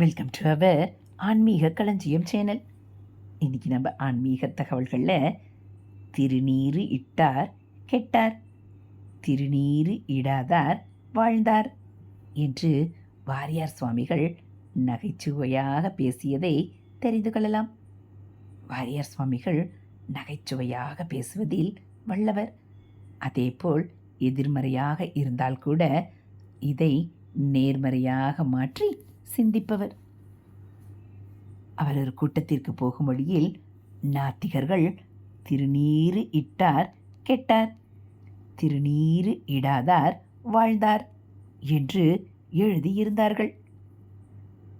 Welcome to our ஆன்மீக களஞ்சியம் channel இன்றைக்கி நம்ம ஆன்மீக தகவல்களில் திருநீறு இட்டார் கெட்டார். திருநீறு இடாதார் வாழ்ந்தார் என்று வாரியார் சுவாமிகள் நகைச்சுவையாக பேசியதை தெரிந்து கொள்ளலாம். வாரியார் சுவாமிகள் நகைச்சுவையாக பேசுவதில் வல்லவர். அதேபோல் எதிர்மறையாக இருந்தால் கூட இதை நேர்மறையாக மாற்றி சிந்திப்பவர். அவர் ஒரு கூட்டத்திற்கு போகும் வழியில் நாத்திகர்கள் திருநீறு இட்டார் கெட்டார். திருநீறு இடாதார் வாழ்ந்தார் என்று எழுதியிருந்தார்கள்.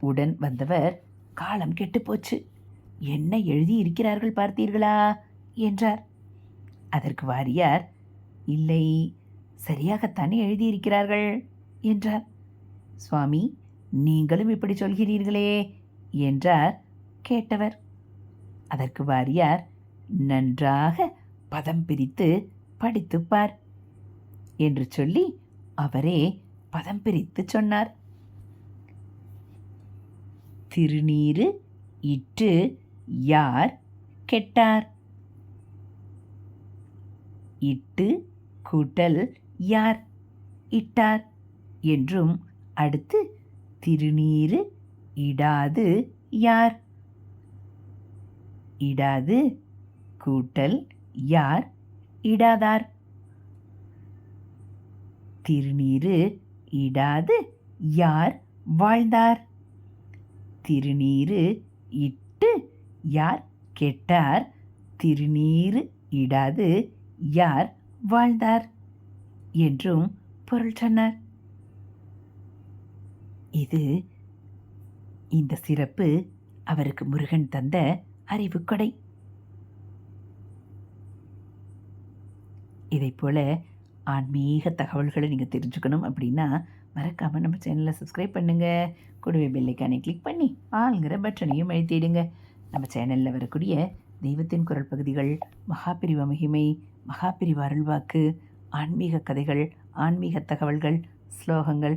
உடன் வந்தவர் காலம் கெட்டுப்போச்சு என்ன எழுதியிருக்கிறார்கள் பார்த்தீர்களா? என்றார். அதற்கு வாரியார் இல்லை சரியாகத்தானே எழுதியிருக்கிறார்கள்? என்றார். சுவாமி நீங்களும் இப்படி சொல்கிறீர்களே என்றார் கேட்டவர். அதற்கு வாரியார் நன்றாக பதம் பிரித்து படித்துப் பார் என்று சொல்லி அவரே பதம் பிரித்து சொன்னார். திருநீறு இட்டு யார் கெட்டார்? இட்டு கூட்டல் யார் இட்டார்? என்றும் அடுத்து திருநீறு இடாது யார்? இடாது கூட்டல் யார் இடாதார்? திருநீறு இடாது யார் வாழ்ந்தார்? திருநீறு இட்டு யார் கெட்டார்? திருநீறு இடாது யார் வாழ்ந்தார்? என்றும் பொருள் சொன்னார். இது இந்த சிறப்பு அவருக்கு முருகன் தந்த அறிவுக்கொடை. இதை போல ஆன்மீக தகவல்களை நீங்கள் தெரிஞ்சுக்கணும் அப்படின்னா மறக்காமல் நம்ம சேனலை சப்ஸ்கிரைப் பண்ணுங்கள் கூடவே பெல்லைக்கானை கிளிக் பண்ணி ஆளுங்கிற பட்டனையும் அழுத்திடுங்க. நம்ம சேனலில் வரக்கூடிய தெய்வத்தின் குரல் பகுதிகள் மகாபிரிவ மகிமை மகாபிரிவ அருள்வாக்கு ஆன்மீக கதைகள் ஆன்மீக தகவல்கள் ஸ்லோகங்கள்